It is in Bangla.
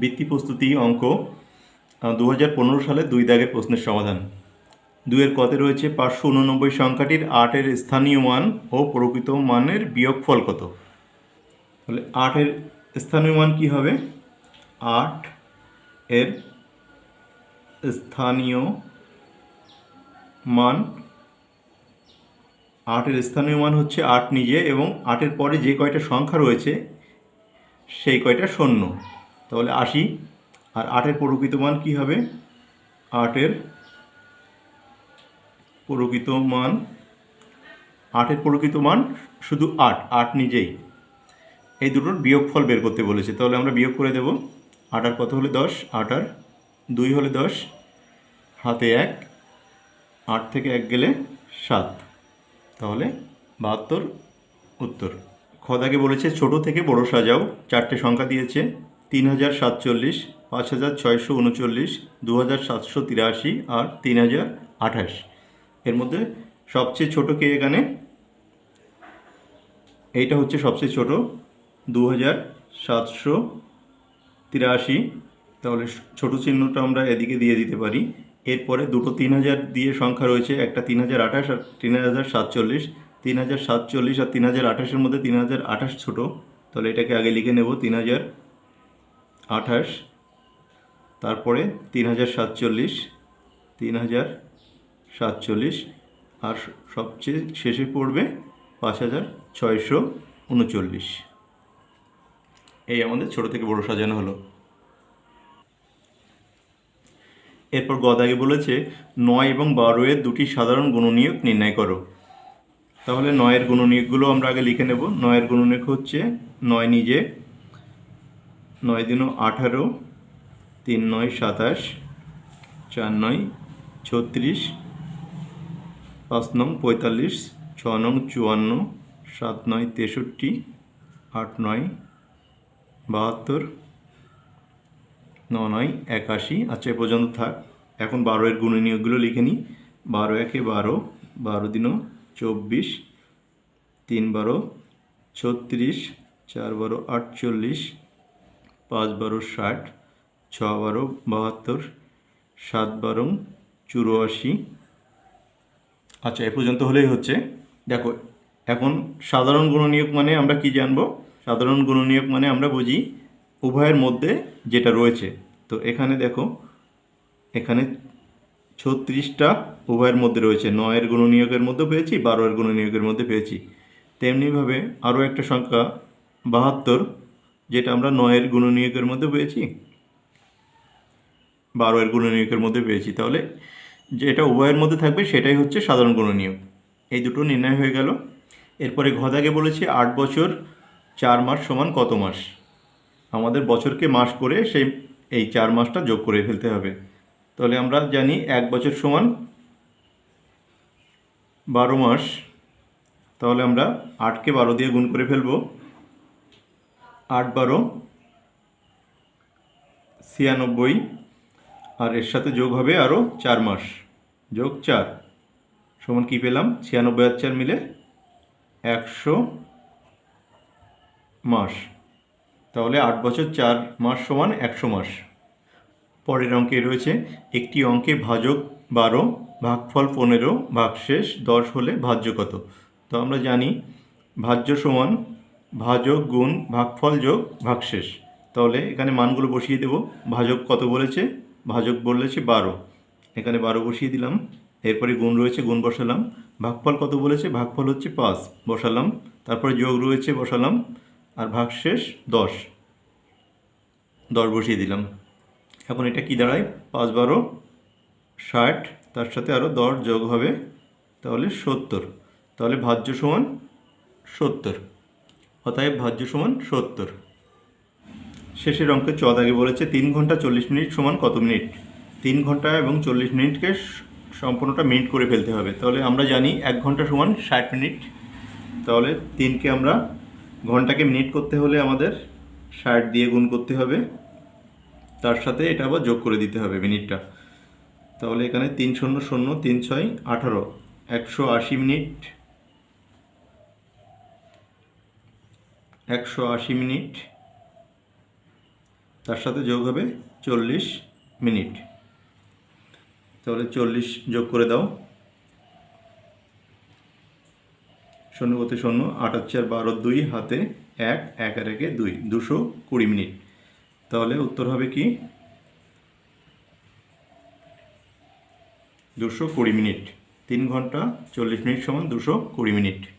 বৃত্তি প্রস্তুতি অঙ্ক দু হাজার পনেরো সালে দুই দাগের প্রশ্নের সমাধান। দুয়ের কতে রয়েছে পাঁচশো উননব্বই সংখ্যাটির আটের স্থানীয় মান ও প্রকৃত মানের বিয়োগফল কত? তাহলে আটের স্থানীয় মান কি হবে? আট এর স্থানীয় মান, আটের স্থানীয় মান হচ্ছে আট নিজে এবং আটের পরে যে কয়টা সংখ্যা রয়েছে, সেই কয়টা শূন্য। তাহলে আশি। আর আটের প্রকৃত মান কী হবে? আটের প্রকৃত মান, আটের প্রকৃত মান শুধু আট আট নিজেই। এই দুটোর বিয়োগফল বের করতে বলেছে। তাহলে আমরা বিয়োগ করে দেব। আট আর কত হলে দশ? আট আর দুই হলে দশ। হাতে এক, আট থেকে এক গেলে সাত। তাহলে বাহাত্তর উত্তর। খদাকে বলেছে, ছোট থেকে বড় সাজাও। চারটে সংখ্যা দিয়েছে। তিন হাজার সাতচল্লিশ, পাঁচ হাজার ছয়শো উনচল্লিশ দু হাজার সাতশো তিরাশি আর তিন হাজার আঠাশ। এর মধ্যে সবচেয়ে ছোট কে এখানে? এইটা হচ্ছে সবচেয়ে ছোট দু হাজার সাতশো তিরাশি। তাহলে ছোট চিহ্নটা আমরা এদিকে দিয়ে দিতে পারি। এরপরে দুটো তিন হাজার দিয়ে সংখ্যা রয়েছে, একটা তিন হাজার আঠাশ আর তিন হাজার সাতচল্লিশ। তিন হাজার সাতচল্লিশ আর তিন হাজার আঠাশের মধ্যে তিন হাজার আঠাশ ছোটো। তাহলে এটাকে আগে লিখে নেব, তিন হাজার আঠাশ, তারপরে তিন হাজার সাতচল্লিশ তিন হাজার সাতচল্লিশ, আর সবচেয়ে শেষে পড়বে পাঁচ হাজার ছয়শো উনচল্লিশ। এই আমাদের ছোট থেকে বড় সাজানো হলো। এরপর গদাগে বলেছে, নয় এবং বারো এর দুটি সাধারণ গুণনীয়ক নির্ণয় করো। তাহলে নয়ের গুণনীয়কগুলো আমরা আগে লিখে নেব। নয়ের গুণনীয়ক হচ্ছে নয় নিজে নয় দিন আঠারো, তিন নয় সাতাশ, চার নয় ছত্রিশ, পাঁচ নং পঁয়তাল্লিশ, ছ নং চুয়ান্ন, সাত নয় তেষট্টি, আট নয় বাহাত্তর, ন নয় একাশি। আচ্ছা এ পর্যন্ত থাক। এখন বারো এর গুণনীয়কগুলো লিখে নিই। বারো একে বারো বারো দিনও চব্বিশ, তিন বারো ছত্রিশ, চার বারো আটচল্লিশ পাঁচ বারো ষাট, ছ বারো বাহাত্তর, সাত বারো চুরাশি। আচ্ছা এ পর্যন্ত হলেই হচ্ছে। দেখো, এখন সাধারণ গুণনীয়ক মানে আমরা কি জানব? সাধারণ গুণনীয়ক মানে আমরা বুঝি উভয়ের মধ্যে যেটা রয়েছে। তো এখানে দেখো, এখানে ছত্রিশটা উভয়ের মধ্যে রয়েছে। নয়ের গুণনীয়কের মধ্যে পেয়েছি বারোয়ের গুণনীয়কের মধ্যে পেয়েছি। তেমনিভাবে আরও একটা সংখ্যা বাহাত্তর যেটা আমরা নয়ের গুণনীয়কের মধ্যে পেয়েছি, বারোয়ের গুণনীয়কের মধ্যে পেয়েছি, তাহলে যেটা উভয়ের মধ্যে থাকবে সেটাই হচ্ছে সাধারণ গুণনীয়ক। এই দুটো নির্ণয় হয়ে গেল। এরপরে ঘদাকে বলেছি আট বছর চার মাস সমান কত মাস? আমাদের বছরকে মাস করে সেই, এই চার মাসটা যোগ করে ফেলতে হবে। তাহলে আমরা জানি এক বছর সমান বারো মাস, তাহলে আমরা আটকে বারো দিয়ে গুণ করে ফেলব। আট বারো, ছিয়ানব্বই, আর এর সাথে যোগ হবে আরও চার মাস। যোগ চার, সমান কী পেলাম? ছিয়ানব্বই আর চার মিলে একশো মাস। তাহলে আট বছর চার মাস সমান একশো মাস। পরের অঙ্কে রয়েছে, একটি অঙ্কে ভাজক বারো, ভাগফল পনেরো, ভাগশেষ দশ হলে ভাজ্য কত? তো আমরা জানি, ভাজ্য সমান ভাজক গুণ ভাগফল যোগ ভাগশেষ। তাহলে এখানে মানগুলো বসিয়ে দেব। ভাজক কত বলেছে? ভাজক বলেছে বারো। এখানে বারো বসিয়ে দিলাম। এরপরে গুণ রয়েছে, গুণ বসালাম। ভাগফল কত বলেছে? ভাগফল হচ্ছে পাঁচ। বসালাম। তারপরে যোগ রয়েছে, বসালাম। আর ভাগশেষ দশ। দশ বসিয়ে দিলাম। এখন এটা কি দাঁড়ায়? পাঁচ, বারো, ষাট। তার সাথে আরও দশ যোগ হবে। তাহলে সত্তর। তাহলে ভাজ্য সমান সত্তর। অতএব ভাজ্য সমান সত্তর। শেষের অঙ্কে চদ আগে বলেছে, তিন ঘণ্টা চল্লিশ মিনিট সমান কত মিনিট? তিন ঘণ্টা এবং চল্লিশ মিনিটকে সম্পূর্ণটা মিনিট করে ফেলতে হবে। তাহলে আমরা জানি এক ঘণ্টা সমান ষাট মিনিট। তাহলে তিনকে আমরা ঘন্টাকে মিনিট করতে হলে আমাদের ষাট দিয়ে গুণ করতে হবে। তার সাথে এটা আবার যোগ করে দিতে হবে মিনিটটা। তাহলে এখানে তিন শূন্য শূন্য, তিন ছয় আঠারো। একশো আশি মিনিট একশো আশি মিনিট। তার সাথে যোগ হবে চল্লিশ মিনিট। তাহলে চল্লিশ যোগ করে দাও। শূন্য গতি শূন্য, আট হচ্ছে আর বারো, দুই, হাতে এক এক আর একে দুই, দুশো কুড়ি মিনিট। তাহলে উত্তর হবে কি? দুশো কুড়ি মিনিট। তিন ঘণ্টা চল্লিশ মিনিট সমান দুশো কুড়ি মিনিট।